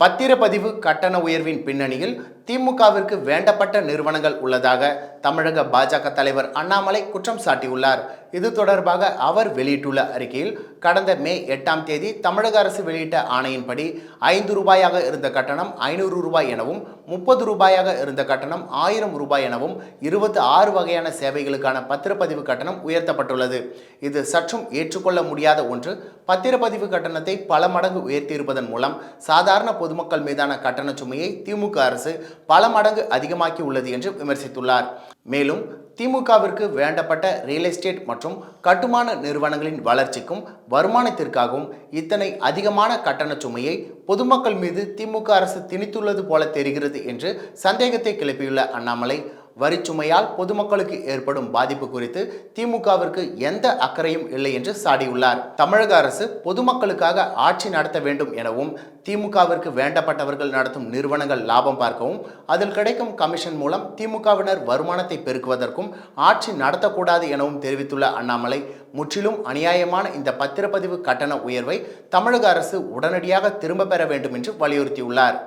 பத்திரப்பதிவு கட்டண உயர்வின் பின்னணியில் திமுகவிற்கு வேண்டப்பட்ட நிறுவனங்கள் உள்ளதாக தமிழக பாஜக தலைவர் அண்ணாமலை குற்றம் சாட்டியுள்ளார். இது தொடர்பாக அவர் வெளியிட்டுள்ள அறிக்கையில் கடந்த மே எட்டாம் தேதி தமிழக அரசு வெளியிட்ட ஆணையின்படி ஐந்து ரூபாயாக இருந்த கட்டணம் ஐநூறு ரூபாய் எனவும் முப்பது ரூபாயாக இருந்த கட்டணம் ஆயிரம் ரூபாய் எனவும் இருபத்தி ஆறு வகையான சேவைகளுக்கான பத்திரப்பதிவு கட்டணம் உயர்த்தப்பட்டுள்ளது. இது சற்றும் ஏற்றுக்கொள்ள முடியாத ஒன்று. பத்திரப்பதிவு கட்டணத்தை பல மடங்கு உயர்த்தியிருப்பதன் மூலம் சாதாரண பொதுமக்கள் மீதான கட்டண சுமையை திமுக அரசு பல மடங்கு அதிகமாக்கி உள்ளது என்று விமர்சித்துள்ளார். மேலும் திமுகவிற்கு வேண்டப்பட்ட ரியல் எஸ்டேட் மற்றும் கட்டுமான நிறுவனங்களின் வளர்ச்சிக்கும் வருமானத்திற்காகவும் இத்தனை அதிகமான கட்டண சுமையை பொதுமக்கள் மீது திமுக அரசு திணித்துள்ளது போல தெரிகிறது என்று சந்தேகத்தை கிளப்பியுள்ள அண்ணாமலை வரிச்சுமையால் பொதுமக்களுக்கு ஏற்படும் பாதிப்பு குறித்து திமுகவிற்கு எந்த அக்கறையும் இல்லை என்று சாடியுள்ளார். தமிழக அரசு பொதுமக்களுக்காக ஆட்சி நடத்த வேண்டும் எனவும் திமுகவிற்கு வேண்டப்பட்டவர்கள் நடத்தும் நிறுவனங்கள் லாபம் பார்க்கவும் அதில் கிடைக்கும் கமிஷன் மூலம் திமுகவினர் வருமானத்தை பெருக்குவதற்கும் ஆட்சி நடத்தக்கூடாது எனவும் தெரிவித்துள்ள அண்ணாமலை முற்றிலும் அநியாயமான இந்த பத்திரப்பதிவு கட்டண உயர்வை தமிழக அரசு உடனடியாக திரும்ப பெற வேண்டும் என்று வலியுறுத்தியுள்ளார்.